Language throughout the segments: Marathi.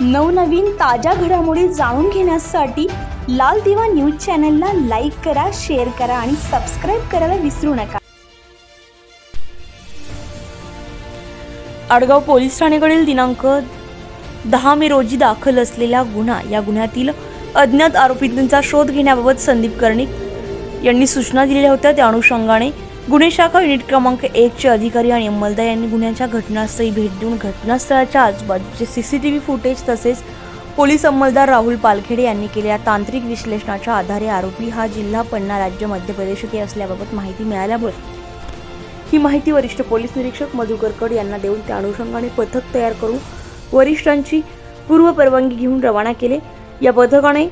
नवनवीन ताज्या घडामोडी जाणून घेण्यासाठी लाल दिवा न्यूज चॅनलला लाईक करा शेअर करा आणि सबस्क्राईब करायला विसरू नका. आडगाव पोलीस ठाणेकडील दिनांक दहा मे रोजी दाखल असलेला गुन्हा या गुन्ह्यातील अज्ञात आरोपींचा शोध घेण्याबाबत संदीप कर्णिक यांनी सूचना दिलेल्या होत्या. त्या अनुषंगाने गुन्हे शाखा युनिट क्रमांक एकचे अधिकारी आणि अंमलदार यांनी गुन्ह्याच्या घटनास्थळी भेट देऊन घटनास्थळाच्या आजूबाजूचे C C T V footage तसेच पोलीस अंमलदार राहुल पालखेडे यांनी केलेल्या तांत्रिक विश्लेषणाच्या आधारे आरोपी हा जिल्हा पन्ना राज्य मध्य प्रदेश येथे असल्याबाबत माहिती मिळाल्यामुळे ही माहिती वरिष्ठ पोलीस निरीक्षक मधुकर कड यांना देऊन त्या अनुषंगाने पथक तयार करून वरिष्ठांची पूर्व परवानगी घेऊन रवाना केले. या पथकाने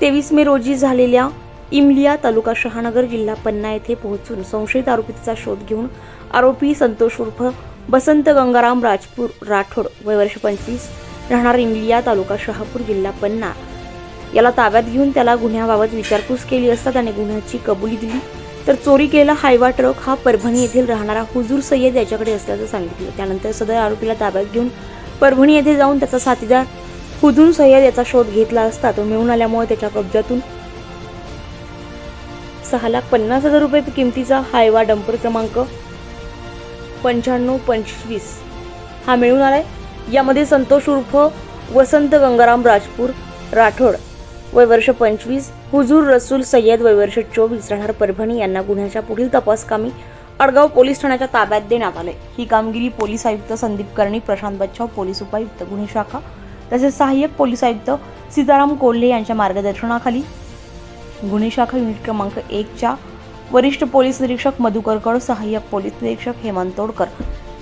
तेवीस मे रोजी झालेल्या इमलिया तालुका शहानगर जिल्हा पन्ना येथे पोहोचून संशयित आरोपीचा शोध घेऊन आरोपी संतोष उर्फ बसंत गंगाराम राजपूर राठोड वय वर्ष पंचवीस राहणार इमलिया तालुका शहापूर जिल्हा पन्ना. याला ताब्यात घेऊन त्याला गुन्ह्याबाबत विचारपूस केली असता त्याने गुन्ह्याची कबुली दिली. तर चोरी केलेला हायवा ट्रक हा परभणी येथील राहणारा हुजूर सय्यद याच्याकडे असल्याचं सांगितलं. त्यानंतर सदर आरोपीला ताब्यात घेऊन परभणी येथे जाऊन त्याचा साथीदार हुजूर सय्यद याचा शोध घेतला असता तो मिळून आल्यामुळे त्याच्या कब्जातून सहा लाख पन्नास हजार रुपये किमतीचा हायवा डंपर क्रमांक पंच्याण्णव पंचवीस. हा मिळून आलाय. यामध्ये संतोष उर्फ वसंत गंगाराम राजपूर राठोड वय वर्ष पंचवीस हुजूर रसूल सय्यद वय वर्ष चोवीस राहणार परभणी यांना गुन्ह्याच्या पुढील तपासकामी अडगाव पोलीस ठाण्याच्या ताब्यात देण्यात आले ही कामगिरी पोलीस आयुक्त संदीप कर्णी प्रशांत बच्चाव पोलीस उपायुक्त गुन्हे शाखा तसेच सहाय्यक पोलीस आयुक्त सीताराम कोल्हे यांच्या मार्गदर्शनाखाली गुन्हे शाखा युनिट क्रमांक एकच्या वरिष्ठ पोलीस निरीक्षक मधुकरकड सहाय्यक पोलीस निरीक्षक हेमंत तोडकर.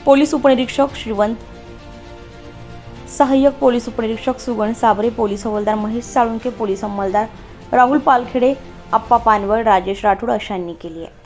पोलीस उपनिरीक्षक श्रीवंत सहाय्यक पोलीस उपनिरीक्षक सुगण साबरे पोलीस हवालदार महेश साळुंके पोलीस अंमलदार राहुल पालखेडे आप्पा पानवळ राजेश राठोड अशांनी केली आहे.